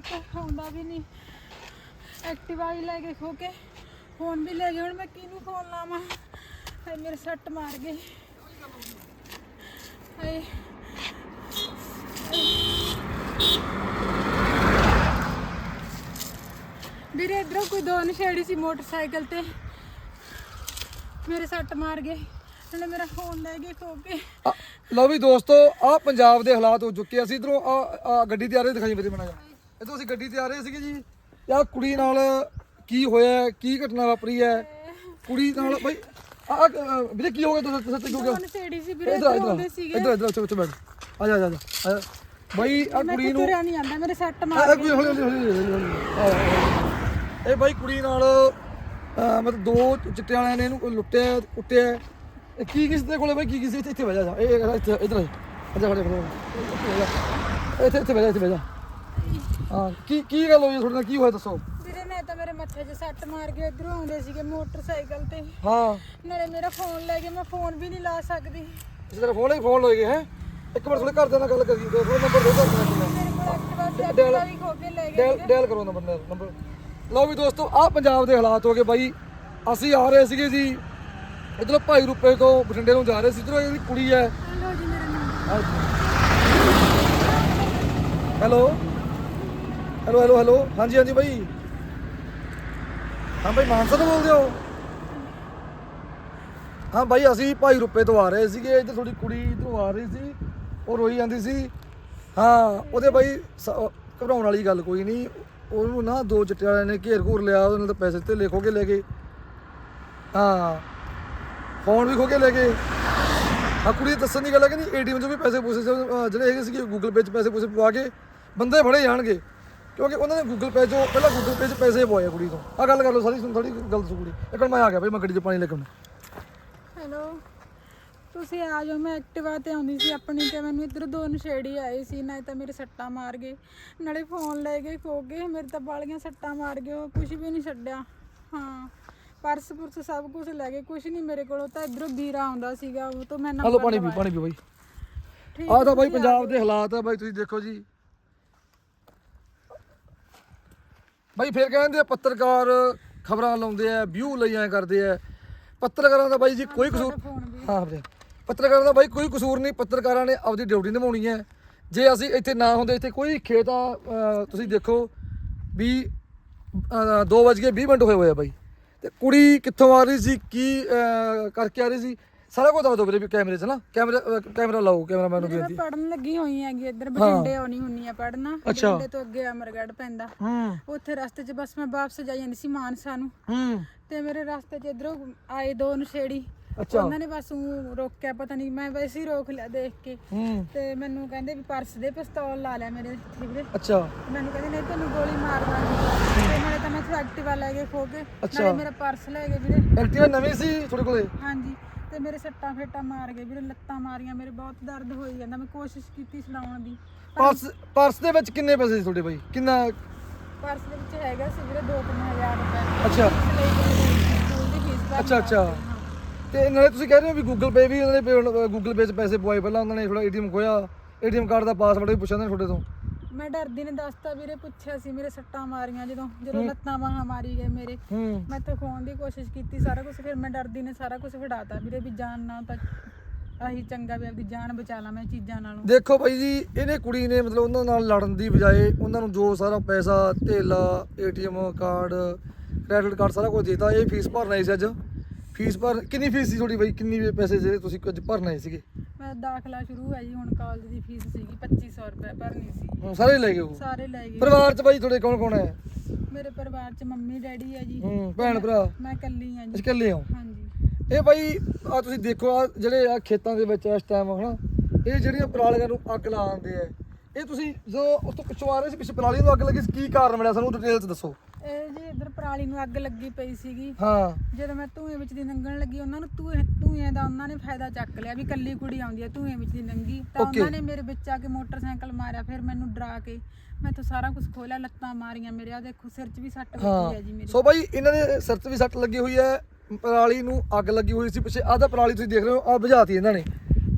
ਕੋਈ ਆਉਂਦਾ ਵੀ ਨਹੀਂ। ਐਕਟਿਵਾ ਵੀ ਲੈ ਕੇ ਖੋ ਕੇ ਫੋਨ ਵੀ ਲੈ ਗਏ। ਹੁਣ ਮੈਂ ਕਿਹਨੂੰ ਫੋਨ ਲਾਵਾਂ? ਹਾਏ, ਮੇਰੇ ਸੱਟ ਮਾਰ ਗਏ। ਹਾਏ। ਵੀਰੇ, ਇਧਰੋਂ ਕੋਈ ਦੋ ਨਸ਼ੇੜੀ ਸੀ ਮੋਟਰਸਾਈਕਲ ਤੇ। ਮੇਰੇ ਸੱਟ ਮਾਰ ਗਏ। ਨਾਲੇ ਮੇਰਾ ਫੋਨ ਲੈ ਗਏ ਖੋ ਕੇ। ਲਓ ਵੀ ਦੋਸਤੋ ਆ ਪੰਜਾਬ ਦੇ ਹਾਲਾਤ ਹੋ ਚੁੱਕੇ ਆ। ਅਸੀਂ ਇਧਰੋਂ ਆ ਗੱਡੀ ਦੀ ਆ ਰਹੀ ਦਿਖਾਈ ਮੇਰੇ ਬਣਾ ਜਾ ਇਧਰੋਂ ਅਸੀਂ ਗੱਡੀ ਤੇ ਆ ਰਹੇ ਸੀਗੇ ਜੀ। ਆ ਕੁੜੀ ਨਾਲ ਕੀ ਹੋਇਆ ਕੀ ਘਟਨਾ ਵਾਪਰੀ ਹੈ? ਕੁੜੀ ਨਾਲ ਬਈ ਆ ਵੀਰੇ ਕੀ ਹੋ ਗਿਆ ਤੁਸੀਂ ਤੁਸੀਂ ਕੀ ਹੋ ਗਿਆ? ਦੋ ਨਸ਼ੇੜੀ ਸੀ ਵੀਰੇ ਇਧਰ ਇਧਰੋਂ ਆਉਂਦੇ ਇਧਰ ਸੀਗੇ। ਇਧਰ ਇਧਰ ਉੱਥੇ ਬੈਠ। ਆ ਜਾ ਆ ਜਾ, ਆ ਜਾ। ਬਈ ਆ ਕੁੜੀ ਨੂੰ ਤੁਰਿਆ ਨਹੀਂ ਜਾਂਦਾ ਮੇਰੇ ਸੱਟ ਮਾਰ ਆ ਕੁੜੀ ਹੌਲੀ ਹੌਲੀ ਹੌਲੀ। ਇਹ ਬਾਈ ਕੁੜੀ ਨਾਲ ਮਤਲਬ ਦੋ ਚਿੱਟੇ ਵਾਲਿਆਂ ਨੇ ਇਹਨੂੰ ਲੁੱਟਿਆ ਕੁੱਟਿਆ। ਇਹ ਕੀ ਕਿਸ ਦੇ ਕੋਲੇ ਬਾਈ? ਕੀ ਕਿਸ ਇੱਥੇ ਇੱਥੇ ਬਹਿ ਜਾ ਇਹ ਇੱਧਰ ਆ ਅੱਛਾ ਖੜੇ ਖੜੇ ਇੱਥੇ ਇੱਥੇ ਬਹਿ ਜਾ ਇੱਥੇ ਬਹਿ ਜਾ। ਹਾਂ ਕੀ ਕੀ ਗੱਲ ਹੋਈ ਤੁਹਾਡੇ ਨਾਲ? ਕੀ ਹੋਇਆ ਦੱਸੋ? ਵੀਰੇ ਨੇ ਤਾਂ ਮੇਰੇ ਮੱਥੇ 'ਚ ਸੱਟ ਮਾਰ ਕੇ ਇਧਰੋਂ ਆਉਂਦੇ ਸੀਗੇ ਮੋਟਰਸਾਈਕਲ ਤੇ। ਹਾਂ। ਨਾਲੇ ਮੇਰਾ ਫੋਨ ਲੈ ਕੇ ਮੈਂ ਫੋਨ ਵੀ ਨਹੀਂ ਲਾ ਸਕਦੀ। ਇਸ ਤਰ੍ਹਾਂ ਫੋਨ ਹੀ ਫੋਨ ਲੋਏਗੇ ਹੈ? ਇੱਕ ਮਿੰਟ ਥੋੜੇ ਘਰਦਿਆਂ ਨਾਲ ਗੱਲ ਕਰੀ ਦੋ ਫੋਨ ਨੰਬਰ ਦੇ ਦੋ ਮੇਰੇ ਕੋਲ ਐਕਟਿਵਾ ਸੀ ਐਕਟਿਵਾ ਵੀ ਖੋ ਕੇ ਲੈ ਗਏ ਡੈਲ ਡੈਲ ਕਰੋ ਨੰਬਰ ਨੰਬਰ ਲਓ ਵੀ ਦੋਸਤੋ ਆਹ ਪੰਜਾਬ ਦੇ ਹਾਲਾਤ ਹੋ ਗਏ ਬਾਈ। ਅਸੀਂ ਆ ਰਹੇ ਸੀਗੇ ਜੀ ਇਧਰੋਂ ਭਾਈ ਰੁਪਏ ਤੋਂ ਬਠਿੰਡੇ ਨੂੰ ਜਾ ਰਹੇ ਸੀ। ਇਧਰੋਂ ਇਹਦੀ ਕੁੜੀ ਹੈ। ਲੋ ਜੀ ਮੇਰਾ ਨਾਮ ਹੈਲੋ। ਹੈਲੋ ਹੈਲੋ ਹੈਲੋ ਹਾਂਜੀ ਹਾਂਜੀ ਬਾਈ। ਹਾਂ ਬਾਈ ਮਾਨਸਾ ਤੋਂ ਬੋਲਦੇ ਹੋ? ਹਾਂ ਬਾਈ ਅਸੀਂ ਭਾਈ ਰੁਪਏ ਤੋਂ ਆ ਰਹੇ ਸੀਗੇ। ਇੱਧਰ ਥੋੜੀ ਕੁੜੀ ਇਧਰੋਂ ਆ ਰਹੀ ਸੀ। ਉਹ ਰੋਈ ਜਾਂਦੀ ਸੀ। ਹਾਂ ਉਹਦੇ ਬਾਈ ਸ- ਘਬਰਾਉਣ ਵਾਲੀ ਗੱਲ ਕੋਈ ਨਹੀਂ। ਉਹਨੂੰ ਨਾ ਦੋ ਚਿੱਟੇ ਵਾਲਿਆਂ ਨੇ ਘੇਰ ਘੂਰ ਲਿਆ ਉਹਨਾਂ ਦੇ ਤਾਂ ਪੈਸੇ ਤੇ ਲਿਖੋ ਕੇ ਲੈ ਗਏ। ਹਾਂ ਫੋਨ ਵੀ ਖੋ ਕੇ ਲੈ ਗਏ। ਆ ਕੁੜੀ ਦੱਸਣ ਦੀ ਗੱਲ ਹੈ ਕਿ ਨਹੀਂ ਏਟੀਐਮ 'ਚੋਂ ਵੀ ਪੈਸੇ ਪੂਸੇ ਚੋਂ, ਜਿਹੜੇ ਹੈਗੇ ਸੀਗੇ ਗੂਗਲ ਪੇ 'ਚ ਪੈਸੇ ਪੂਸੇ ਪਵਾ ਕੇ ਬੰਦੇ ਫੜੇ ਜਾਣਗੇ। ਕਿਉਂਕਿ ਉਹਨਾਂ ਨੇ ਗੂਗਲ ਪੇ 'ਚੋਂ ਪਹਿਲਾਂ ਗੂਗਲ ਪੇ 'ਚ ਪੈਸੇ ਪਵਾਏ ਆ ਕੁੜੀ ਤੋਂ। ਆ ਗੱਲ ਕਰ ਲਓ ਸਾਰੀ ਸੁਣ ਥੋੜੀ ਗੱਲ ਦੱਸੋ ਕੁੜੀ। ਇੱਕ ਮਿੰਟ ਮੈਂ ਆ ਗਿਆ ਭਾਈ ਮੈਂ ਗੱਡੀ 'ਚ ਪਾਣੀ ਲੈ ਕੇ ਆਉਣਾ। ਹੈਲੋ ਤੁਸੀਂ ਆ ਜਾਓ ਮੈਂ ਐਕਟਿਵਾ ਤੇ ਆਉਂਦੀ ਸੀ ਆਪਣੀ ਤੇ ਮੈਨੂੰ ਇੱਧਰ ਦੋ ਨਸ਼ੇੜੀ ਆਏ ਸੀ ਨਾ ਤਾਂ ਮੇਰੇ ਸੱਟਾਂ ਮਾਰ ਗਏ ਨਾਲੇ ਫੋਨ ਲੈ ਕੇ ਖੋ ਗਏ ਮੇਰੇ ਤਾਂ ਬਾਲੀਆਂ ਸੱਟਾਂ ਮਾਰ ਗਏ ਉਹ ਕੁਝ ਵੀ ਨਹੀਂ ਛੱਡਿਆ। ਹਾਂ ਪਰਸ ਪੁਰਸ ਸਭ ਕੁਝ ਲੈ ਗਏ ਕੁਝ ਨਹੀਂ ਮੇਰੇ ਕੋਲ ਉਹ ਤਾਂ ਇਧਰੋਂ ਵੀਰਾ ਆਉਂਦਾ ਸੀਗਾ ਉਹ ਤੋਂ ਮੈਂ ਨੰਬਰ ਪਾਣੀ ਪੀ ਲਵਾਇਆ। ਪਾਣੀ ਪੀ ਬਾਈ। ਠੀਕ ਆਹ ਤਾਂ ਬਾਈ ਤੁਸੀਂ ਪੰਜਾਬ ਦੇ ਹਾਲਾਤ ਆ ਬਾਈ ਤੁਸੀਂ ਦੇਖੋ ਜੀ। ਬਾਈ ਫਿਰ ਕਹਿੰਦੇ ਆ ਪੱਤਰਕਾਰ ਖਬਰਾਂ ਲਾਉਂਦੇ ਆ ਵਿਊ ਲਈ ਐ ਕਰਦੇ ਆ। ਪੱਤਰਕਾਰਾਂ ਦਾ ਬਾਈ ਜੀ ਕੋਈ ਕਸੂਰ ਹਾਂ ਵੀਰੇ। ਪੱਤਰਕਾਰਾਂ ਦਾ ਬਾਈ ਕੋਈ ਕਸੂਰ ਨਹੀਂ ਪੱਤਰਕਾਰਾਂ ਨੇ ਆਪਦੀ ਡਿਊਟੀ ਨਿਭਾਉਣੀ ਹੈ ਜੇ ਅਸੀਂ ਇੱਥੇ ਨਾ ਹੁੰਦੇ ਇੱਥੇ ਕੋਈ ਖੇਤ ਆ ਤੁਸੀਂ ਦੇਖੋ ਵੀ 2 ਵਜੇ 20 ਮਿੰਟ ਹੋਏ ਹੋਏ ਆ ਬਾਈ। ਤੇ ਕੁੜੀ ਕਿੱਥੋਂ ਆ ਰਹੀ ਸੀ ਕੀ ਕਰਕੇ ਆ ਰਹੀ ਸੀ? ਸਾਰਾ ਕੁਝ ਦੱਸ ਦਿਓ ਵੀਰੇ ਵੀ ਕੈਮਰੇ 'ਚ ਨਾ। ਕੈਮਰਾ ਅਹ, ਕੈਮਰਾ ਲਾਓ ਕੈਮਰਾਮੈਨ ਨੂੰ ਬੇਨਤੀ। ਪੜਨ ਲੱਗੀ ਹੋਈ ਹੈਗੀ ਇੱਧਰ ਬਠਿੰਡੇ ਆਉਣੀ ਹੁੰਨੀ ਆ ਪੜਨਾ ਅੱਛਾ। ਬਠਿੰਡੇ ਤੋਂ ਅੱਗੇ ਅਮਰਗੜ੍ਹ ਪੈਂਦਾ। ਹੂੰ। ਉੱਥੇ ਰਸਤੇ 'ਚ ਬਸ ਮੈਂ ਵਾਪਸ ਜਾਈ ਜਾਂਦੀ ਸੀ ਮਾਨਸਾ ਨੂੰ। ਹੂੰ। ਤੇ ਮੇਰੇ ਰਸਤੇ 'ਚ ਇਧਰੋਂ ਆਏ ਦੋ ਨਸ਼ੇੜੀ। ਅੱਛਾ। ਉਹਨਾਂ ਨੇ ਬਸ ਊਂ ਰੋਕਿਆ ਪਤਾ ਨਹੀਂ ਮੈਂ ਵੈਸੇ ਹੀ ਰੋਕ ਲਿਆ ਦੇਖ ਕੇ। ਹੂੰ। ਤੇ ਮੈਨੂੰ ਕਹਿੰਦੇ ਵੀ ਪਰਸ ਦੇ ਪਿਸਤੌਲ ਲਾ ਲਿਆ ਮੇਰੇ ਇੱਥੇ ਵੀਰੇ। ਅੱਛਾ। ਮੈਨੂੰ ਕਹਿੰਦੇ ਨਹੀਂ ਤੈਨੂੰ ਗੋਲੀ ਮਾਰ ਦਾਂਗੀ। ਤੇ ਨਾਲੇ ਤਾਂ ਮੈਂ ਇੱਥੋਂ ਐਕਟਿਵਾ ਲੈ ਕੇ ਖੋ ਕੇ ਅੱਛਾ। ਨਾਲੇ ਮੇਰਾ ਪਰਸ ਲੈ ਗਏ ਵੀਰੇ। ਐਕਟਿਵਾ ਨਵੀਂ ਸੀ ਤੁਹਾਡੇ ਕੋਲੇ? ਹਾਂਜੀ। ਤੇ ਮੇਰੇ ਸੱਟਾਂ ਫੇਟਾਂ ਮਾਰ ਗਏ ਵੀਰੇ ਲੱਤਾਂ ਮਾਰੀਆਂ ਮੇਰੇ ਬਹੁਤ ਦਰਦ ਹੋਈ ਜਾਂਦਾ ਮੈਂ ਕੋਸ਼ਿਸ਼ ਕੀਤੀ ਛਡਾਉਣ ਦੀ। ਪਰਸ ਪਰਸ ਦੇ ਵਿੱਚ ਕਿੰਨੇ ਪੈਸੇ ਸੀ ਤੁਹਾਡੇ ਬਾਈ? ਕਿੰਨਾ? ਪਰਸ ਦੇ ਵਿੱਚ ਹੈਗਾ ਸੀ ਵੀਰੇ 2-3000 ਰੁਪਏ। ਅੱਛਾ। ਫੀਸ ਲਈ ਗਏ ਸਕੂਲ ਦੀ ਫੀਸ ਭਰਨੀ ਅੱਛਾ, ਅੱਛਾ। ਤੇ ਨਾਲੇ ਤੁਸੀਂ ਕਹਿ ਰਹੇ ਹੋ ਵੀ ਗੂਗਲ ਪੇ ਵੀ ਉਹਨਾਂ ਨੇ ਗੂਗਲ ਪੇ 'ਚ ਪੈਸੇ ਪਵਾਏ ਪਹਿਲਾਂ ਉਹਨਾਂ ਨੇ ਥੋੜਾ ਏਟੀਐਮ ਖੋਇਆ ਏਟੀਐਮ ਕਾਰਡ ਦਾ ਪਾਸਵਰਡ ਵੀ ਪੁੱਛਿਆ ਨੇ ਤੁਹਾਡੇ ਤੋਂ। ਮੈਂ ਡਰਦੀ ਨੇ ਦੱਸਤਾ ਵੀਰੇ ਪੁੱਛਿਆ ਸੀ ਮੇਰੇ ਸੱਟਾਂ ਮਾਰੀਆਂ ਜਦੋਂ ਜਦੋਂ ਲੱਤਾਂ ਬਾਹਾਂ ਮਾਰੀ ਗਏ ਮੇਰੇ। ਹੂੰ। ਮੈਂ ਤਾਂ ਖੋਣ ਦੀ ਕੋਸ਼ਿਸ਼ ਕੀਤੀ ਸਾਰਾ ਕੁਝ ਫਿਰ ਮੈਂ ਡਰਦੀ ਨੇ ਸਾਰਾ ਕੁਝ ਫੜਾਤਾ ਵੀਰੇ ਵੀ ਜਾਨ ਨਾਲ ਤਾਂ ਆਹੀ ਚੰਗਾ ਵੀ ਆਪਦੀ ਜਾਨ ਬਚਾ ਲਾਂ ਮੈਂ ਚੀਜ਼ਾਂ ਨਾਲੋਂ। ਦੇਖੋ ਭਾਈ ਜੀ ਇਹਨੇ ਕੁੜੀ ਨੇ ਮਤਲਬ ਉਹਨਾਂ ਨਾਲ ਲੜਨ ਦੀ ਬਜਾਏ ਉਹਨਾਂ ਨੂੰ ਜੋ ਸਾਰਾ ਪੈਸਾ ਧੇਲਾ ਏਟੀਐਮ ਕਾਰਡ ਕ੍ਰੈਡਿਟ ਕਾਰਡ ਸਾਰਾ ਕੁਝ ਦਿੱਤਾ ਇਹ ਫੀਸ ਭਰਨਾ ਸੀ ਅੱਜ। ਫੀਸ ਭਰ ਕਿੰਨੀ ਫੀਸ ਸੀ ਤੁਹਾਡੀ ਬਾਈ? ਕਿੰਨੀ ਪੈਸੇ ਜਿਹੜੇ ਤੁਸੀਂ ਅੱਜ ਭਰਨੇ ਸੀਗੇ? ਮੈਂ ਦਾਖਲਾ ਸ਼ੁਰੂ ਹੈ ਜੀ ਹੁਣ ਕਾਲਜ ਦੀ ਫੀਸ ਸੀਗੀ 2500 ਰੁਪਏ ਭਰਨੀ ਸੀ। ਹੁਣ ਸਾਰੇ ਲੈ ਗਏ ਉਹ? ਸਾਰੇ ਲੈ ਗਏ। ਪਰਿਵਾਰ 'ਚ ਬਾਈ ਤੁਹਾਡੇ ਕੌਣ ਕੌਣ ਹੈ? ਮੇਰੇ ਪਰਿਵਾਰ 'ਚ ਮੰਮੀ ਡੈਡੀ ਹੈ ਜੀ। ਹੂੰ ਭੈਣ ਭਰਾ? ਮੈਂ ਇਕੱਲੀ ਹਾਂ ਜੀ। ਅਸੀਂ ਇਕੱਲੇ ਹੋ? ਹਾਂਜੀ। ਇਹ ਬਾਈ ਆ ਤੁਸੀਂ ਦੇਖੋ ਆ ਜਿਹੜੇ ਆ ਖੇਤਾਂ ਦੇ ਵਿੱਚ ਇਸ ਟਾਈਮ ਹਨਾ ਇਹ ਜਿਹੜੀਆਂ ਪਰਾਲੀਆਂ ਨੂੰ ਅੱਗ ਲਾ ਦਿੰਦੇ ਆ ਇਹ ਤੁਸੀਂ ਜਦੋਂ ਉਸ ਤੋਂ ਪਿੱਛੋਂ ਆ ਰਹੇ ਸੀ ਪਿੱਛੇ ਪਰਾਲੀ ਨੂੰ ਅੱਗ ਲੱਗੀ ਸੀ ਕੀ ਕਾਰਨ ਮਿਲਿਆ ਸਾਨੂੰ ਡਿਟੇਲ ਚ ਦੱਸੋ। ਇਹ ਜੀ ਇੱਧਰ ਪਰਾਲੀ ਨੂੰ ਅੱਗ ਲੱਗੀ ਪਈ ਸੀਗੀ। ਹਾਂ। ਜਦੋਂ ਮੈਂ ਧੂਏ ਵਿੱਚ ਦੀ ਲੰਘਣ ਲੱਗੀ ਉਹਨਾਂ ਨੂੰ ਧੂਏ ਧੂਏ ਦਾ ਉਹਨਾਂ ਨੇ ਫਾਇਦਾ ਚੱਕ ਲਿਆ ਵੀ ਕੱਲੀ ਕੁੜੀ ਆਉਂਦੀ ਹੈ ਧੂਏ ਵਿੱਚ ਦੀ ਲੰਗੀ ਤਾਂ Okay. ਉਹਨਾਂ ਨੇ ਮੇਰੇ ਵਿੱਚ ਆ ਕੇ ਮੋਟਰਸਾਈਕਲ ਮਾਰਿਆ ਫਿਰ ਮੈਨੂੰ ਡਰਾ ਕੇ ਮੈਥੋਂ ਸਾਰਾ ਕੁਝ ਖੋਲਿਆ ਲੱਤਾਂ ਮਾਰੀਆਂ ਮੇਰੇ ਆ ਦੇਖੋ ਸਿਰ 'ਚ ਵੀ ਸੱਟ ਵੱਜੀ ਹੈ। ਜੀ ਹਾਂ ਮੇਰੇ। ਸੋ ਬਾਈ ਇਹਨਾਂ ਦੇ ਸਿਰ 'ਚ ਵੀ ਸੱਟ ਲੱਗੀ ਹੋਈ ਹੈ ਪਰਾਲੀ ਨੂੰ ਅੱਗ ਲੱਗੀ ਹੋਈ ਸੀ ਪਿੱਛੇ ਆਹ ਤਾਂ ਪਰਾਲੀ ਤੁਸੀਂ ਦੇਖ ਰਹੇ ਹੋ ਆ ਬੁਝਾਤੀ ਇਹਨਾਂ ਨੇ।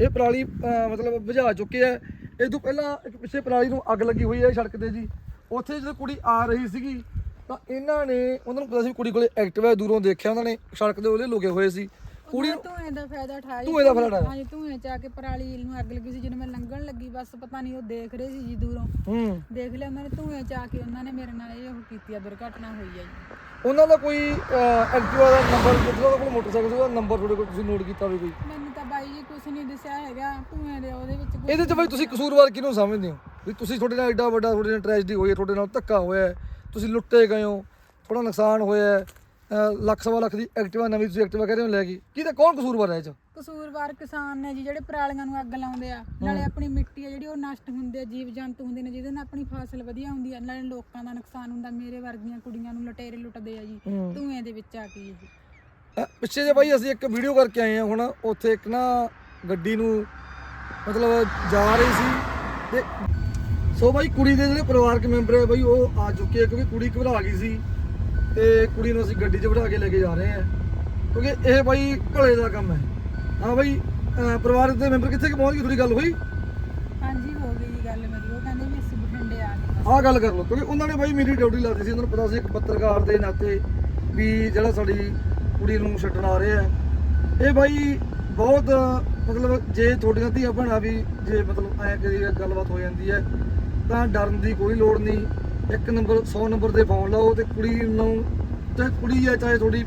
ਇਹ ਪਰਾਲੀ ਅਹ, ਮਤਲਬ ਬੁਝਾ ਚੁੱਕੇ ਆ ਇਹ ਤੋਂ ਪਹਿਲਾਂ ਇੱਕ ਪਿੱਛੇ ਪਰਾਲੀ ਨੂੰ ਅੱਗ ਲੱਗੀ ਹੋਈ ਹੈ ਸੜਕ ਤੇ ਜੀ। ਉੱਥੇ ਜਦੋਂ ਕੁੜੀ ਆ ਰਹੀ ਸੀਗੀ ਤਾਂ ਇਹਨਾਂ ਨੇ ਉਹਨਾਂ ਨੂੰ ਪਤਾ ਸੀ ਵੀ ਕੁੜੀ ਕੋਲੇ ਐਕਟਿਵਾ ਹੈ, ਦੂਰੋਂ ਦੇਖਿਆ ਉਹਨਾਂ ਨੇ ਸੜਕ ਦੇ ਉਹਲੇ ਲੁਕੇ ਹੋਏ ਸੀ। ਕੁੜੀ ਕੁੜੀ ਧੂਏ ਦਾ ਫਾਇਦਾ ਉਠਾਇਆ ਧੂਏ ਦਾ ਫਾਇਦਾ ਉਠਾਇਆ। ਹਾਂਜੀ ਧੂਏ ਚ ਆ ਕੇ ਪਰਾਲੀ ਨੂੰ ਅੱਗ ਲੱਗੀ ਸੀ ਜਦੋਂ ਮੈਂ ਲੰਘਣ ਲੱਗੀ ਬਸ ਪਤਾ ਨਹੀਂ ਉਹ ਦੇਖ ਰਹੇ ਸੀ ਜੀ ਦੂਰੋਂ। ਹੂੰ। ਦੇਖ ਲਿਆ ਉਹਨਾਂ ਨੇ ਧੂਏ ਚ ਆ ਕੇ ਉਹਨਾਂ ਨੇ ਮੇਰੇ ਨਾਲ ਇਹ ਉਹ ਕੀਤੀ ਆ ਦੁਰਘਟਨਾ ਹੋਈ ਆ ਜੀ। ਉਹਨਾਂ ਦਾ ਕੋਈ ਐਕਟਿਵਾ ਦਾ ਨੰਬਰ ਜਿਹੜਾ ਕੋਲ ਮੋਟਰਸਾਈਕਲ ਸੀ ਉਹਦਾ ਨੰਬਰ ਤੁਹਾਡੇ ਕੋਲ ਤੁਸੀਂ ਨੋਟ ਕੀਤਾ ਹੋਵੇ ਕੋਈ? ਮੈਨੂੰ ਤਾਂ ਬਾਈ ਜੀ ਕੁਝ ਨਹੀਂ ਦਿਸਿਆ ਹੈਗਾ ਧੂਏ ਦੇ ਉਹਦੇ ਵਿੱਚ ਕੁਛ ਇਹਦੇ 'ਚ ਬਈ ਤੁਸੀਂ ਕਸੂਰਵਾਰ ਕਿਹਨੂੰ ਸਮਝਦੇ ਹੋ? ਵੀ ਤੁਸੀਂ ਤੁਹਾਡੇ ਨਾਲ ਐਡਾ ਵੱਡਾ ਤੁਹਾਡੇ ਨਾਲ ਟ੍ਰੈਜਡੀ ਹੋਈ ਹੈ ਤੁਹਾਡੇ ਨਾਲ ਧੱਕਾ ਹੋਇਆ ਹੈ, ਤੁਸੀਂ ਲੁੱਟੇ ਗਏ ਹੋ ਥੋੜਾ ਨੁਕਸਾਨ ਹੋਇਆ ਹੈ, ਅਹ ਲੱਖ ਸਵਾ ਲੱਖ ਦੀ ਐਕਟਿਵਾ ਨਵੀਂ ਤੁਸੀਂ ਐਕਟਿਵਾ ਕਹਿ ਰਹੇ ਹੋ ਲੈ ਗਈ। ਕਿਹਦਾ ਕੌਣ ਕਸੂਰਵਾਰ ਹੈ ਇਹ 'ਚ? ਕਸੂਰਵਾਰ ਕਿਸਾਨ ਨੇ ਜੀ ਜਿਹੜੇ ਪਰਾਲੀਆਂ ਨੂੰ ਅੱਗ ਲਾਉਂਦੇ ਆ ਨਾਲੇ ਆਪਣੀ ਮਿੱਟੀ ਆ ਜਿਹੜੀ ਉਹ ਨਸ਼ਟ ਹੁੰਦੀ ਆ ਜੀਵ ਜੰਤੂ ਹੁੰਦੇ ਨੇ ਜਿਹਦੇ ਨਾਲ ਆਪਣੀ ਫਸਲ ਵਧੀਆ ਹੁੰਦੀ ਆ ਨਾਲੇ ਲੋਕਾਂ ਦਾ ਨੁਕਸਾਨ ਹੁੰਦਾ ਮੇਰੇ ਵਰਗੀਆਂ ਕੁੜੀਆਂ ਨੂੰ ਲਟੇਰੇ ਲੁੱਟਦੇ ਆ ਜੀ। ਹੂੰ। ਧੂਏ ਦੇ ਵਿੱਚ ਆ ਕੇ ਜੀ? ਪਿੱਛੇ ਜੇ ਬਾਈ ਅਸੀਂ ਇੱਕ ਵੀਡੀਓ ਕਰਕੇ ਆਏ ਹਾਂ ਹੁਣ ਉੱਥੇ ਇੱਕ ਨਾ ਗੱਡੀ ਨੂੰ ਮਤਲਬ ਜਾ ਰਹੀ ਸੀ ਤੇ ਸੋ ਬਾਈ ਕੁੜੀ ਦੇ ਜਿਹੜੇ ਪਰਿਵਾਰਕ ਮੈਂਬਰ ਹੈ ਬਾਈ ਉਹ ਆ ਚੁੱਕੇ ਆ ਕਿਉਂਕਿ ਕੁੜੀ ਘਬਰਾ ਗਈ ਸੀ ਤੇ ਕੁੜੀ ਨੂੰ ਅਸੀਂ ਗੱਡੀ 'ਚ ਬਿਠਾ ਕੇ ਲੈ ਕੇ ਜਾ ਰਹੇ ਹਾਂ ਕਿਉਂਕਿ ਇਹ ਬਾਈ ਭਲੇ ਦਾ ਕੰਮ ਹੈ। ਹਾਂ ਬਾਈ ਅਹ ਪਰਿਵਾਰਕ ਦੇ ਮੈਂਬਰ ਕਿੱਥੇ ਕੁ ਪਹੁੰਚ ਗਏ? ਥੋੜੀ ਗੱਲ ਹੋਈ? ਹਾਂਜੀ ਹੋ ਗਈ ਜੀ ਗੱਲ ਮੇਰੀ। ਉਹ ਕਹਿੰਦੇ ਵੀ ਅਸੀਂ ਬਠਿੰਡੇ ਆ ਗਏ। ਆਹ ਗੱਲ ਕਰ ਲਓ ਕਿਉਂਕਿ ਉਹਨਾਂ ਨੇ ਬਾਈ ਮੇਰੀ ਡਿਊਟੀ ਲਾਤੀ ਸੀ। ਉਹਨਾਂ ਨੂੰ ਪਤਾ ਸੀ ਇੱਕ ਪੱਤਰਕਾਰ ਦੇ ਨਾਤੇ ਵੀ ਜਿਹੜਾ ਸਾਡੀ ਕੁੜੀ ਨੂੰ ਛੱਡਣ ਆ ਰਿਹਾ ਹੈ ਇਹ ਬਾਈ ਬਹੁਤ ਮਤਲਬ ਜੇ ਤੁਹਾਡੀਆਂ ਧੀਆਂ ਭੈਣਾਂ ਵੀ ਜੇ ਮਤਲਬ ਐਂ ਕਰੀ ਗੱਲਬਾਤ ਹੋ ਜਾਂਦੀ ਹੈ। ਤਾਂ ਡਰਨ ਦੀ ਕੋਈ ਲੋੜ ਨਹੀਂ। ਇੱਕ ਨੰਬਰ 100 ਨੰਬਰ ਤੇ ਫੋਨ ਲਾਓ ਤੇ ਕੁੜੀ ਨੂੰ ਚਾਹੇ ਕੁੜੀ ਹੈ ਚਾਹੇ ਤੁਹਾਡੀ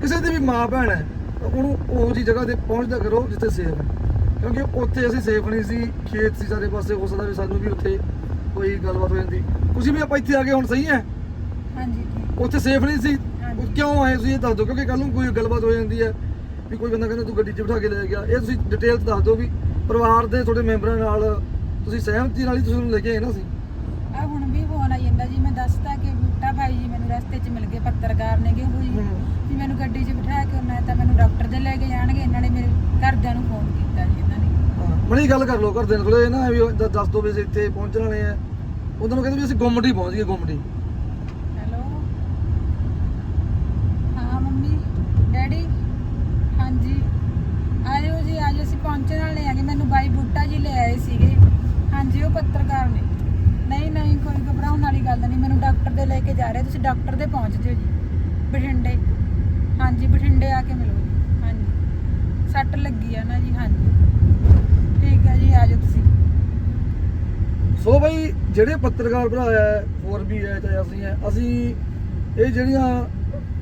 ਕਿਸੇ ਦੀ ਵੀ ਮਾਂ ਭੈਣ ਹੈ ਤਾਂ ਉਹਨੂੰ ਉਹ ਜੀ ਜਗ੍ਹਾ ਤੇ ਪਹੁੰਚਦਾ ਕਰੋ ਜਿੱਥੇ ਸੇਫ ਹੈ। ਕਿਉਂਕਿ ਉੱਥੇ ਅਸੀਂ ਸੇਫ ਨਹੀਂ ਸੀ ਖੇਤ ਸੀ ਸਾਰੇ ਪਾਸੇ ਹੋ ਸਕਦਾ ਵੀ ਸਾਨੂੰ ਵੀ ਉੱਥੇ ਕੋਈ ਗੱਲਬਾਤ ਹੋ ਜਾਂਦੀ। ਤੁਸੀਂ ਵੀ ਆਪਾਂ ਇੱਥੇ ਆ ਗਏ ਹੁਣ ਸਹੀ ਹੈ? ਹਾਂਜੀ ਉੱਥੇ ਸੇਫ ਨਹੀਂ ਸੀ? ਕਿਉਂ ਆਏ ਤੁਸੀਂ ਇਹ ਦੱਸ ਦਿਓ ਕਿਉਂਕਿ ਕੱਲ ਨੂੰ ਕੋਈ ਗੱਲਬਾਤ ਹੋ ਜਾਂਦੀ ਹੈ ਵੀ ਕੋਈ ਬੰਦਾ ਕਹਿੰਦਾ ਤੂੰ ਗੱਡੀ 'ਚ ਬਿਠਾ ਕੇ ਲੈ ਗਿਆ। ਇਹ ਤੁਸੀਂ ਡਿਟੇਲ ਦੱਸ ਦਿਓ ਵੀ ਪਰਿਵਾਰ ਦੇ ਤੁਹਾਡੇ ਮੈਂਬਰਾਂ ਨਾਲ ਤੁਸੀਂ ਸਹਿਮਤੀ ਨਾਲ ਹੀ ਤੁਸੀਂ ਉਹਨੂੰ ਲੈ ਕੇ ਆਏ ਨਾ ਸੀ। ਆ ਹੁਣ ਵੀ ਫੋਨ ਆਈ ਜਾਂਦਾ ਜੀ ਮੈਂ ਦੱਸਤਾ ਕਿ ਬੂਟਾ ਭਾਈ ਜੀ ਮੈਨੂੰ ਰਸਤੇ 'ਚ ਮਿਲ ਗਏ ਪੱਤਰਕਾਰ ਨੇਗੇ ਉਹ ਜੀ। ਹੂੰ। ਵੀ ਮੈਨੂੰ ਗੱਡੀ 'ਚ ਬਿਠਾ ਕੇ ਉਹਨਾਂ ਤਾਂ ਮੈਨੂੰ ਡਾਕਟਰ ਦੇ ਲੈ ਕੇ ਜਾਣਗੇ ਇਹਨਾਂ ਨੇ ਮੇਰੇ ਘਰਦਿਆਂ ਨੂੰ ਫੋਨ ਕੀਤਾ ਜੀ ਇਹਨਾਂ ਨੇ। ਮਣੀ ਗੱਲ ਕਰ ਲਓ ਘਰਦੇ ਨਾਲ ਥੋੜੇ ਨਾ ਵੀ ਉਹ ਦੱਸ ਦੋ ਵੀ ਅਸੀਂ ਇੱਥੇ ਪਹੁੰਚਣ ਵਾਲੇ ਆ। ਉਹਨਾਂ ਨੂੰ ਕਹਿੰਦੇ ਵੀ ਅਸੀਂ ਗੁੰਮਟੀ ਪਹੁੰਚ ਗਏ ਗੁੰਮਟੀ। ਹੈਲੋ? ਹਾਂ ਮੰਮੀ। ਡੈਡੀ? ਹਾਂਜੀ। ਆਇਓ ਜੀ ਅੱਜ ਅਸੀਂ ਪਹੁੰਚਣ ਵਾਲੇ ਆਂਗੇ ਮੈਨੂੰ ਬਾਈ ਬੂਟਾ ਲੈ ਹਾਂਜੀ, ਉਹ ਪੱਤਰਕਾਰ ਨੇ। ਨਹੀਂ ਨਹੀਂ, ਕੋਈ ਘਬਰਾਉਣ ਵਾਲੀ ਗੱਲ ਨਹੀਂ। ਮੈਨੂੰ ਡਾਕਟਰ ਦੇ ਲੈ ਕੇ ਜਾ ਰਹੇ। ਤੁਸੀਂ ਡਾਕਟਰ ਦੇ ਪਹੁੰਚ ਜਿਓ ਜੀ। ਬਠਿੰਡੇ। ਹਾਂਜੀ, ਬਠਿੰਡੇ ਆ ਕੇ ਮਿਲੋ ਜੀ। ਹਾਂਜੀ। ਸੱਟ ਲੱਗੀ ਆ ਨਾ ਜੀ, ਹਾਂਜੀ। ਠੀਕ ਹੈ ਜੀ, ਆ ਜਾਓ ਤੁਸੀਂ। ਸੋ ਬਈ, ਜਿਹੜੇ ਪੱਤਰਕਾਰ ਭਰਾ ਹੈ, ਹੋਰ ਵੀ ਹੈ, ਚਾਹੇ ਅਸੀਂ ਹੈ, ਅਸੀਂ ਇਹ ਜਿਹੜੀਆਂ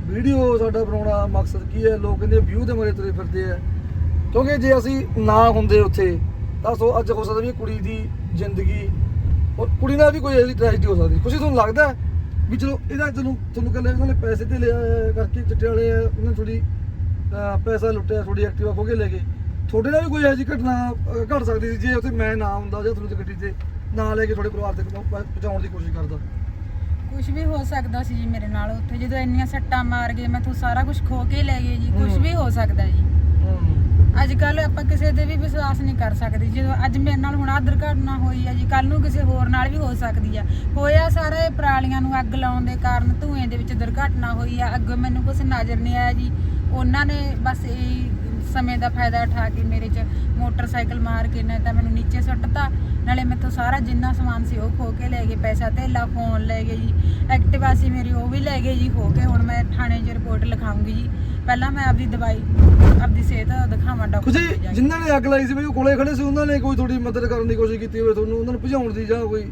ਵੀਡੀਓ ਸਾਡਾ ਬਣਾਉਣਾ ਮਕਸਦ ਕੀ ਹੈ? ਲੋਕ ਕਹਿੰਦੇ ਵਿਊ ਦੇ ਮਰੇ ਤੁਰੇ ਫਿਰਦੇ ਆ। ਕਿਉਂਕਿ ਜੇ ਅਸੀਂ ਨਾ ਹੁੰਦੇ ਉੱਥੇ ਤਾਂ ਸੋ ਅੱਜ ਹੋ ਸਕਦਾ ਵੀ ਇਹ ਕੁੜੀ ਦੀ ਜ਼ਿੰਦਗੀ ਔਰ ਕੁੜੀ ਨਾਲ ਵੀ ਕੋਈ ਐਸੀ ਟ੍ਰੈਜਡੀ ਹੋ ਸਕਦੀ। ਕੁਛ ਤੁਹਾਨੂੰ ਲੱਗਦਾ ਵੀ ਚਲੋ ਇਹਦਾ ਤੁਹਾਨੂੰ ਤੁਹਾਨੂੰ ਕਹਿੰਦੇ ਉਹਨਾਂ ਨੇ ਪੈਸੇ ਤੇ ਲਿਆ ਕਰਕੇ ਚਿੱਟੇ ਵਾਲੇ ਉਹਨਾਂ ਥੋੜੀ ਪੈਸਾ ਲੁੱਟਿਆ ਥੋੜੀ ਐਕਟਿਵਾ ਖੋ ਕੇ ਲੈ ਗਏ ਤੁਹਾਡੇ ਨਾਲ ਵੀ ਕੋਈ ਐਸੀ ਘਟਨਾ ਘਟ ਸਕਦੀ ਸੀ ਜੇ ਉੱਥੇ ਮੈਂ ਨਾ ਹੁੰਦਾ ਜਾਂ ਤੁਹਾਨੂੰ ਤੇ ਗੱਡੀ ਤੇ ਨਾ ਲੈ ਕੇ ਤੁਹਾਡੇ ਪਰਿਵਾਰ ਤੱਕ ਪਹੁੰ- ਪਹੁੰਚਾਉਣ ਦੀ ਕੋਸ਼ਿਸ਼ ਕਰਦਾ। ਕੁਝ ਵੀ ਹੋ ਸਕਦਾ ਸੀ ਜੀ ਮੇਰੇ ਨਾਲ ਉੱਥੇ ਜਦੋਂ ਇੰਨੀਆਂ ਸੱਟਾਂ ਮਾਰ ਗਏ ਮੈਥੋਂ ਸਾਰਾ ਕੁਝ ਖੋ ਕੇ ਲੈ ਗਏ ਜੀ ਕੁਝ। ਵੀ ਹੋ ਸਕਦਾ ਜੀ। ਅੱਜ ਕੱਲ ਆਪਾਂ ਕਿਸੇ ਤੇ ਵੀ ਵਿਸ਼ਵਾਸ ਨਹੀਂ ਕਰ ਸਕਦੇ। ਜਦੋਂ ਅੱਜ ਮੇਰੇ ਨਾਲ ਹੁਣ ਆਹ ਦੁਰਘਟਨਾ ਹੋਈ ਆ ਜੀ, ਕੱਲ ਨੂੰ ਕਿਸੇ ਹੋਰ ਨਾਲ ਵੀ ਹੋ ਸਕਦੀ ਆ। ਹੋਇਆ ਸਾਰਾ ਇਹ ਪਰਾਲੀਆਂ ਨੂੰ ਅੱਗ ਲਾਉਣ ਦੇ ਕਾਰਨ ਧੂਏ ਦੇ ਵਿੱਚ ਦੁਰਘਟਨਾ ਹੋਈ ਆ। ਅੱਗੇ ਮੈਨੂੰ ਕੁਝ ਨਜ਼ਰ ਨਹੀਂ ਆਇਆ ਜੀ। ਉਹਨਾਂ ਨੇ ਬਸ ਇਹ ਸਮੇਂ ਦਾ ਫਾਇਦਾ ਉਠਾ ਕੇ ਮੇਰੇ 'ਚ ਮੋਟਰਸਾਈਕਲ ਮਾਰ ਕੇ ਨਾ ਤਾਂ ਮੈਨੂੰ ਨੀਚੇ ਸੁੱਟਤਾ ਨਾਲੇ ਮੈਥੋਂ ਸਾਰਾ ਜਿੰਨਾ ਸਮਾਨ ਸੀ ਉਹ ਖੋ ਕੇ ਲੈ ਗਏ ਪੈਸਾ ਧੇਲਾ ਫੋਨ ਲੈ ਗਏ ਜੀ ਐਕਟਿਵਾ ਸੀ ਮੇਰੀ ਉਹ ਵੀ ਲੈ ਗਏ ਜੀ ਖੋ ਕੇ ਹੁਣ ਮੈਂ ਥਾਣੇ 'ਚ ਰਿਪੋਰਟ ਲਿਖਾਉਂਗੀ ਜੀ। ਪਹਿਲਾਂ ਮੈਂ ਆਪਦੀ ਦਵਾਈ ਆਪਦੀ ਸਿਹਤ ਦਿਖਾਵਾਂ ਡਾਕਟਰ ਤੁਸੀਂ ਕੋਲ ਜਾ ਕੇ। ਜਿਨ੍ਹਾਂ ਨੇ ਅੱਗ ਲਾਈ ਸੀ ਬਈ ਉਹ ਕੋਲੇ ਖੜੇ ਸੀ ਉਹਨਾਂ ਨੇ ਕੋਈ ਤੁਹਾਡੀ ਮਦਦ ਕਰਨ ਦੀ ਕੋਸ਼ਿਸ਼ ਕੀਤੀ ਹੋਵੇ ਤੁਹਾਨੂੰ ਉਹਨਾਂ ਨੂੰ ਭਜਾਉਣ ਦੀ ਜਾਂ ਕੋਈ?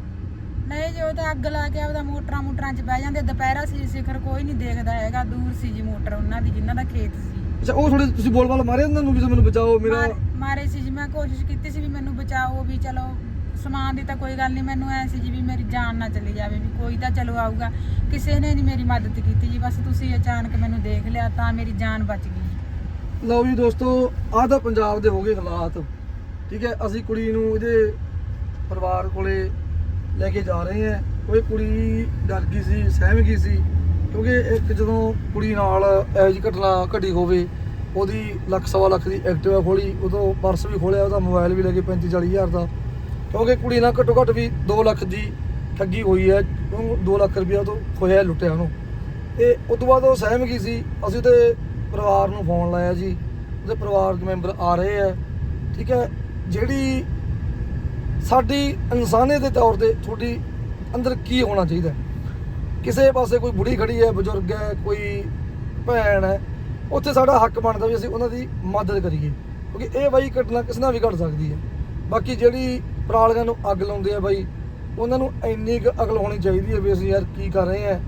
ਨਹੀਂ ਜੀ ਉਹ ਤਾਂ ਅੱਗ ਲਾ ਕੇ ਆਪਦਾ ਮੋਟਰਾਂ ਮੋਟਰਾਂ 'ਚ ਬਹਿ ਜਾਂਦੇ ਦੁਪਹਿਰਾ ਸੀ ਸਿਖਰ ਕੋਈ ਨਹੀਂ ਦੇਖਦਾ ਹੈਗਾ ਦੂਰ ਸੀ ਜੀ ਮੋਟਰ ਉਹਨਾਂ ਦੀ ਜਿਨ੍ਹਾਂ ਦਾ ਖੇਤ ਸੀ। ਅੱਛਾ ਉਹ ਥੋੜੇ ਤੁਸੀਂ ਬੋਲ-ਬਾਲ ਮਾਰੇ ਉਹਨਾਂ ਨੂੰ ਵੀ ਮੈਨੂੰ ਬਚਾਓ ਮੇਰਾ ਮਾਰ- ਮਾਰੇ ਸੀ ਜੀ ਮੈਂ ਕੋਸ਼ਿਸ਼ ਕੀਤੀ ਸੀ ਵੀ ਮੈਨੂੰ ਬਚਾਓ ਵੀ ਚਲੋ ਸਮਾਨ ਦੀ ਤਾਂ ਕੋਈ ਗੱਲ ਨਹੀਂ ਮੈਨੂੰ ਐ ਸੀ ਜੀ ਵੀ ਮੇਰੀ ਜਾਨ ਨਾ ਚਲੀ ਜਾਵੇ ਵੀ ਕੋਈ ਤਾਂ ਚਲੋ ਆਊਗਾ। ਕਿਸੇ ਨੇ ਨਹੀਂ ਮੇਰੀ ਮਦਦ ਕੀਤੀ ਜੀ ਬਸ ਤੁਸੀਂ ਅਚਾਨਕ ਮੈਨੂੰ ਦੇਖ ਲਿਆ ਤਾਂ ਮੇਰੀ ਜਾਨ ਬਚ ਗਈ ਲਓ ਜੀ ਦੋਸਤੋ ਆਹ ਤਾਂ ਪੰਜਾਬ ਦੇ ਹੋ ਗਏ ਹਾਲਾਤ। ਠੀਕ ਹੈ ਅਸੀਂ ਕੁੜੀ ਨੂੰ ਇਹਦੇ ਪਰਿਵਾਰ ਕੋਲੇ ਲੈ ਕੇ ਜਾ ਰਹੇ ਹਾਂ। ਕੋਈ ਕੁੜੀ ਡਰ ਗਈ ਸੀ ਸਹਿਮ ਗਈ ਸੀ। ਕਿਉਂਕਿ ਇੱਕ ਜਦੋਂ ਕੁੜੀ ਨਾਲ ਇਹੋ ਜਿਹੀ ਘਟਨਾ ਘਟੀ ਹੋਵੇ, ਉਹਦੀ ਲੱਖ ਸਵਾ ਲੱਖ ਦੀ ਐਕਟਿਵਾ ਖੋਲੀ, ਉਦੋਂ ਪਰਸ ਵੀ ਖੋਲਿਆ, ਉਹਦਾ ਮੋਬਾਈਲ ਵੀ ਲੈ ਕੇ 35 40 ਹਜ਼ਾਰ ਦਾ। ਕਿਉਂਕਿ ਕੁੜੀ ਨਾਲ ਘੱਟੋ ਘੱਟ ਵੀ 2 ਲੱਖ ਦੀ ਠੱਗੀ ਹੋਈ ਹੈ ਉਹ 2 ਲੱਖ ਰੁਪਇਆ ਤੋਂ ਖੋਇਆ ਲੁੱਟਿਆ ਉਹਨੂੰ। ਤੇ ਉਸ ਤੋਂ ਬਾਅਦ ਉਹ ਸਹਿਮ ਗਈ ਸੀ, ਅਸੀਂ ਉਹਦੇ ਪਰਿਵਾਰ ਨੂੰ ਫੋਨ ਲਾਇਆ ਜੀ, ਉਹਦੇ ਪਰਿਵਾਰ ਦੇ ਮੈਂਬਰ ਆ ਰਹੇ ਆ, ਠੀਕ ਹੈ? ਜਿਹੜੀ ਸਾਡੀ ਇਨਸਾਨੀਅਤ ਦੇ ਤੌਰ ਤੇ ਤੁਹਾਡੀ ਅੰਦਰ ਕੀ ਹੋਣਾ ਚਾਹੀਦਾ ਕਿਸੇ ਪਾਸੇ ਕੋਈ ਬੁੜੀ ਖੜੀ ਹੈ, ਬਜ਼ੁਰਗ ਹੈ, ਕੋਈ ਭੈਣ ਹੈ, ਉੱਥੇ ਸਾਡਾ ਹੱਕ ਬਣਦਾ ਵੀ ਅਸੀਂ ਉਹਨਾਂ ਦੀ ਮਦਦ ਕਰੀਏ। ਕਿਉਂਕਿ ਇਹ ਬਾਈ ਘਟਨਾ ਕਿਸੇ ਨਾਲ ਵੀ ਘਟ ਸਕਦੀ ਹੈ। ਬਾਕੀ ਜਿਹੜੀ ਪਰਾਲੀਆਂ ਨੂੰ ਅੱਗ ਲਾਉਂਦੇ ਆ ਬਾਈ, ਉਹਨਾਂ ਨੂੰ ਇੰਨੀ ਕੁ ਅਕਲ ਹੋਣੀ ਚਾਹੀਦੀ ਹੈ ਵੀ ਅਸੀਂ ਯਾਰ ਕੀ ਕਰ ਰਹੇ ਆ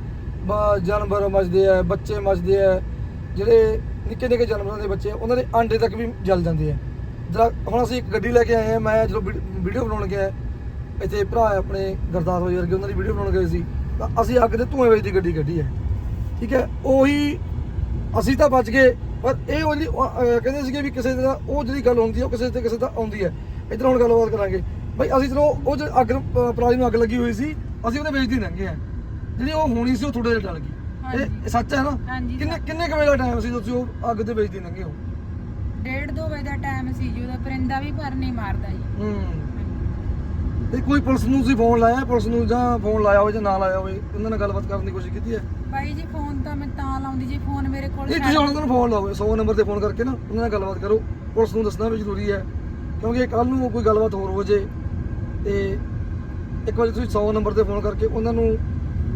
ਬਾ ਜਾਨਵਰ ਮੱਚਦੇ ਆ, ਬੱਚੇ ਮੱਚਦੇ ਆ, ਜਿਹੜੇ ਨਿੱਕੇ ਨਿੱਕੇ ਜਾਨਵਰਾਂ ਦੇ ਬੱਚੇ ਉਹਨਾਂ ਦੇ ਆਂਡੇ ਤੱਕ ਵੀ ਜਲ ਜਾਂਦੇ ਆ। ਜਿਹੜਾ ਹੁਣ ਅਸੀਂ ਇੱਕ ਗੱਡੀ ਲੈ ਕੇ ਆਏ ਆ, ਮੈਂ ਜਦੋਂ ਵੀਡੀਓ ਬਣਾਉਣ ਗਿਆ, ਇੱਥੇ ਭਰਾ ਆਪਣੇ ਗਰਦਾਰ ਹੋਏ ਵਰਗੇ ਉਹਨਾਂ ਦੀ ਵੀਡੀਓ ਬਣਾਉਣ ਗਏ ਸੀ। ਤਾਂ ਅਸੀਂ ਅੱਗ ਦੇ ਧੂਏ ਵਿੱਚ ਦੀ ਗੱਡੀ ਕੱਢੀ ਹੈ। ਠੀਕ ਹੈ? ਉਹੀ ਅਸੀਂ ਤਾਂ ਬਚ ਗਏ ਪਰ ਇਹ ਉਹ ਜਿਹੜੀ ਅਹ, ਕਹਿੰਦੇ ਸੀਗੇ ਵੀ ਕਿਸੇ ਦਾ ਉਹ ਜਿਹੜੀ ਗੱਲ ਹੁੰਦੀ ਹੈ ਉਹ ਕਿਸੇ ਤੇ ਕਿਸੇ ਦਾ ਆਉਂਦੀ ਹੈ। ਇੱਧਰ ਹੁਣ ਗੱਲਬਾਤ ਕਰਾਂਗੇ। ਬਈ ਅਸੀਂ ਚਲੋ ਉਹ ਜਿਹੜੀ ਅੱਗ ਨੂੰ, ਅਹ, ਪਰਾਲੀ ਨੂੰ ਅੱਗ ਲੱਗੀ ਹੋਈ ਸੀ ਅਸੀਂ ਉਹਦੇ ਵਿੱਚ ਦੀ ਲੰਘੇ ਆ ਜਿਹੜੀ ਉਹ ਹੋਣੀ ਸੀ ਉਹ ਥੋੜੇ ਜਿਹਾ ਟਲ ਗਈ। ਇਹ ਸੱਚ ਹੈ ਨਾ? ਹਾਂਜੀ ਕਿੰਨੇ ਕਿੰਨੇ ਕੁ ਵਜੇ ਦਾ ਟਾਈਮ ਸੀ ਤੁਸੀਂ ਉਹ ਅੱਗ ਦੇ ਵਿੱਚ ਦੀ ਲੰਘੇ ਹੋ? ਡੇਢ ਦੋ ਵਜੇ ਦਾ ਟਾਈਮ ਸੀ ਜੀ ਉਹਦਾ ਪਰਿੰਦਾ ਵੀ ਪਰ ਨਹੀਂ ਮਾਰਦਾ ਜੀ। ਹੂੰ। ਤੇ ਕੋਈ ਪੁਲਿਸ ਨੂੰ ਤੁਸੀਂ ਫੋਨ ਲਾਇਆ? ਪੁਲਿਸ ਨੂੰ ਜਾਂ ਫੋਨ ਲਾਇਆ ਹੋਵੇ ਜਾਂ ਨਾ ਲਾਇਆ ਹੋਵੇ? ਉਹਨਾਂ ਨਾਲ ਗੱਲਬਾਤ ਕਰਨ ਦੀ ਕੋਸ਼ਿਸ਼ ਕੀਤੀ ਹੈ? ਬਾਈ ਜੀ ਫੋਨ ਤਾਂ ਮੈਂ ਤਾਂ ਲਾਉਂਦੀ ਜੀ ਫੋਨ ਮੇਰੇ ਕੋਲ ਨਹੀਂ ਤੁਸੀਂ ਉਹਨਾਂ ਨੂੰ ਫੋਨ ਲਾਓ 100 ਨੰਬਰ ਤੇ ਫੋਨ ਕਰਕੇ ਨਾ ਉਹਨਾਂ ਨਾਲ ਗੱਲਬਾਤ ਕਰੋ। ਪੁਲਿਸ ਨੂੰ ਦੱਸਣਾ ਵੀ ਜ਼ਰੂਰੀ ਹੈ ਕਿਉਂਕਿ ਕੱਲ ਨੂੰ ਕੋਈ ਗੱਲਬਾਤ ਹੋਰ ਹੋ ਜੇ ਤੇ ਇੱਕ ਵਾਰੀ ਤੁਸੀਂ 100 ਨੰਬਰ ਤੇ ਫੋਨ ਕਰਕੇ ਉਹਨਾਂ ਨੂੰ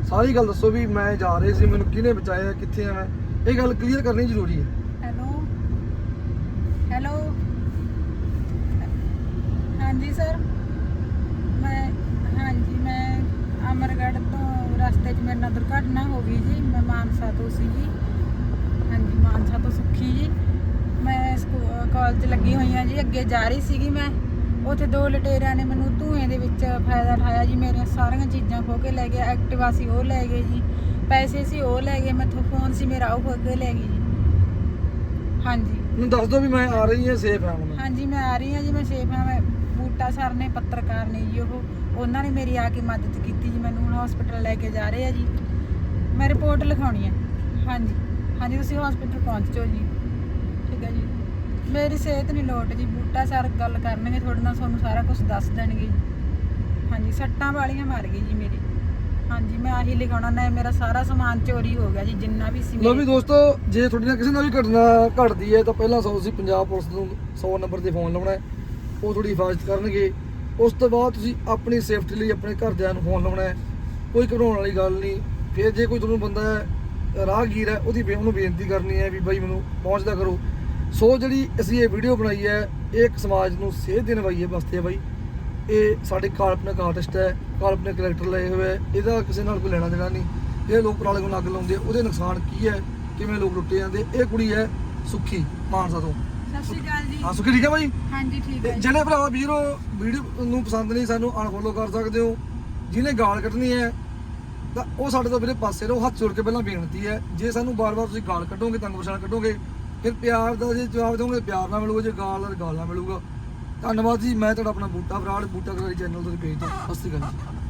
ਸਾਰੀ ਗੱਲ ਦੱਸੋ ਵੀ ਮੈਂ ਜਾ ਰਹੀ ਸੀ ਮੈਨੂੰ ਕਿਹਨੇ ਬਚਾਇਆ ਕਿੱਥੇ ਆ ਮੈਂ ਇਹ ਗੱਲ ਕਲੀਅਰ ਕਰਨੀ ਜ਼ਰੂਰੀ ਹੈ। ਹੈਲੋ? ਹੈਲੋ? ਹਾਂਜੀ ਸਰ ਮੈਂ ਹਾਂਜੀ ਮੈਂ ਅਮਰਗੜ੍ਹ ਤੋਂ ਰਸਤੇ 'ਚ ਮੇਰੇ ਨਾਲ ਦੁਰਘਟਨਾ ਹੋ ਗਈ ਜੀ। ਮੈਂ ਮਾਨਸਾ ਤੋਂ ਸੀ ਜੀ ਹਾਂਜੀ ਮਾਨਸਾ ਤੋਂ ਸੁੱਖੀ ਜੀ। ਮੈਂ ਕਾਲਜ ਲੱਗੀ ਹੋਈ ਹਾਂ ਜੀ। ਅੱਗੇ ਜਾ ਰਹੀ ਸੀਗੀ ਮੈਂ। ਉੱਥੇ ਦੋ ਲਟੇਰਿਆਂ ਨੇ ਮੈਨੂੰ ਧੂਏ ਦੇ ਵਿੱਚ ਫਾਇਦਾ ਉਠਾਇਆ ਜੀ। ਮੇਰੀਆਂ ਸਾਰੀਆਂ ਚੀਜ਼ਾਂ ਖੋ ਕੇ ਲੈ ਗਏ। ਐਕਟਿਵਾ ਸੀ ਉਹ ਲੈ ਗਏ ਜੀ। ਪੈਸੇ ਸੀ ਉਹ ਲੈ ਗਏ। ਮੈਥੋਂ ਫੋਨ ਸੀ ਮੇਰਾ ਉਹ ਖੋ ਕੇ ਲੈ ਗਏ ਜੀ। ਹਾਂਜੀ। ਮੈਨੂੰ ਦੱਸ ਦਿਓ ਵੀ ਮੈਂ ਆ ਰਹੀ ਹਾਂ ਸੇਫ ਹਾਂ ਹੁਣ। ਹਾਂਜੀ ਮੈਂ ਆ ਰਹੀ ਹਾਂ ਜੀ। ਮੈਂ ਸੇਫ ਹਾਂ। ਮੈਂ ਬੂਟਾ ਸਰ ਨੇ ਪੱਤਰਕਾਰ ਨੇ ਜੀ ਉਹ। ਉਹਨਾਂ ਨੇ ਮੇਰੀ ਆ ਕੇ ਮਦਦ ਕੀਤੀ ਜੀ ਮੈਨੂੰ ਹੁਣ ਹਸਪੀਟਲ ਲੈ ਕੇ ਜਾ ਰਹੇ ਆ ਜੀ। ਮੈਂ ਰਿਪੋਰਟ ਲਿਖਾਉਣੀ ਹੈ ਹਾਂਜੀ ਹਾਂਜੀ ਤੁਸੀਂ ਹਸਪੀਟਲ ਪਹੁੰਚ ਜਾਓ ਜੀ। ਠੀਕ ਹੈ ਜੀ। ਮੇਰੀ ਸਿਹਤ ਨਹੀਂ ਲੋਟ ਜੀ ਬੂਟਾ ਸਰ ਗੱਲ ਕਰਨਗੇ ਤੁਹਾਡੇ ਨਾਲ ਤੁਹਾਨੂੰ ਸਾਰਾ ਕੁਝ ਦੱਸ ਦੇਣਗੇ। ਹਾਂਜੀ ਸੱਟਾਂ ਵਾਲੀਆਂ ਮਾਰ ਗਈ ਜੀ ਮੇਰੀ। ਹਾਂਜੀ ਮੈਂ ਆਹੀ ਲਿਖਾਉਣਾ ਨਾ ਮੇਰਾ ਸਾਰਾ ਸਮਾਨ ਚੋਰੀ ਹੋ ਗਿਆ ਜੀ ਜਿੰਨਾ ਵੀ ਸੀ ਲੋ ਵੀ ਦੋਸਤੋ ਜੇ ਤੁਹਾਡੇ ਨਾਲ ਕਿਸੇ ਨਾਲ ਵੀ ਘਟਨਾ ਘਟਦੀ ਹੈ ਤਾਂ ਪਹਿਲਾਂ ਸੌ ਤੁਸੀਂ ਪੰਜਾਬ ਪੁਲਿਸ ਨੂੰ 100 ਨੰਬਰ ਤੇ ਫੋਨ ਲਾਉਣਾ ਹੈ। ਉਹ ਤੁਹਾਡੀ ਹਿਫਾਜ਼ਤ ਕਰਨਗੇ। ਉਸ ਤੋਂ ਬਾਅਦ ਤੁਸੀਂ ਆਪਣੀ ਸੇਫਟੀ ਲਈ ਆਪਣੇ ਘਰਦਿਆਂ ਨੂੰ ਫੋਨ ਲਾਉਣਾ ਹੈ। ਕੋਈ ਘਬਰਾਉਣ ਵਾਲੀ ਗੱਲ ਨਹੀਂ। ਫਿਰ ਜੇ ਕੋਈ ਤੁਹਾਨੂੰ ਬੰਦਾ ਰਾਹਗੀਰ ਹੈ, ਉਹਦੀ ਬੇ- ਉਹਨੂੰ ਬੇਨਤੀ ਕਰਨੀ ਹੈ ਵੀ ਬਾਈ ਮੈਨੂੰ ਪਹੁੰਚਦਾ ਕਰੋ। ਸੋ ਜਿਹੜੀ ਅਸੀਂ ਇਹ ਵੀਡੀਓ ਬਣਾਈ ਹੈ, ਇਹ ਇੱਕ ਸਮਾਜ ਨੂੰ ਸੇਧ ਦੇਣ ਵਾਲੀ ਹੈ ਵਾਸਤੇ ਹੈ ਬਾਈ। ਇਹ ਸਾਡੇ ਕਾਲਪਨਿਕ ਆਰਟਿਸਟ ਹੈ, ਕਾਲਪਨਿਕ ਕੈਰੈਕਟਰ ਲਏ ਹੋਏ ਹੈ। ਇਹਦਾ ਕਿਸੇ ਨਾਲ ਕੋਈ ਲੈਣਾ ਦੇਣਾ ਨਹੀਂ। ਇਹ ਲੋਕ ਪਰਾਲੇ ਨੂੰ ਅੱਗ ਲਾਉਂਦੇ ਉਹਦੇ ਨੁਕਸਾਨ ਕੀ ਹੈ? ਕਿਵੇਂ ਲੋਕ ਲੁੱਟੇ ਜਾਂਦੇ? ਇਹ ਕੁੜੀ ਹੈ ਸੁੱਖੀ, ਮਾਨਸਾ ਤੋਂ। ਸਤਿ ਸ਼੍ਰੀ ਅਕਾਲ ਜੀ। ਹਾਂ ਸੁੱਖੀ ਠੀਕ ਹੈ ਬਾਈ? ਹਾਂਜੀ ਠੀਕ ਹੈ। ਜਿਹੜੇ ਭਰਾ ਵੀਰੋ ਵੀਡੀਓ ਨੂੰ ਪਸੰਦ ਨਹੀਂ ਸਾਨੂੰ ਅਨਫੋਲੋ ਕਰ ਸਕਦੇ ਹੋ। ਜਿਹਨੇ ਗਾਲ ਕੱਢਣੀ ਹੈ ਤਾਂ ਉਹ ਸਾਡੇ ਤੋਂ ਵੀਰੇ ਪਾਸੇ ਰਹੋ ਹੱਥ ਜੋੜ ਕੇ ਪਹਿਲਾਂ ਬੇਨਤੀ ਹੈ ਜੇ ਸਾਨੂੰ ਬਾਰ-ਬਾਰ ਤੁਸੀਂ ਗਾਲ ਕੱਢੋਗੇ ਤੰਗ ਪਰੇਸ਼ਾਨ ਕੱਢੋਗੇ ਫਿਰ ਪਿਆਰ ਦਾ ਜੇ ਜਵਾਬ ਦਿਓਗੇ ਪਿਆਰ ਨਾਲ ਮਿਲੂਗਾ ਜੇ ਗਾਲ ਨਾਲ ਗਾਲ ਨਾਲ ਮਿਲੂਗਾ। ਧੰਨਵਾਦ ਜੀ ਮੈਂ ਤੁਹਾਡਾ ਆਪਣਾ ਬੂਟਾ ਬਰਾੜ ਬੂਟਾ ਕਰਾਰੀ ਚੈਨਲ ਤੋਂ ਪੇਜ ਤੋਂ। ਸਤਿ ਸ਼੍ਰੀ ਅਕਾਲ ਜੀ।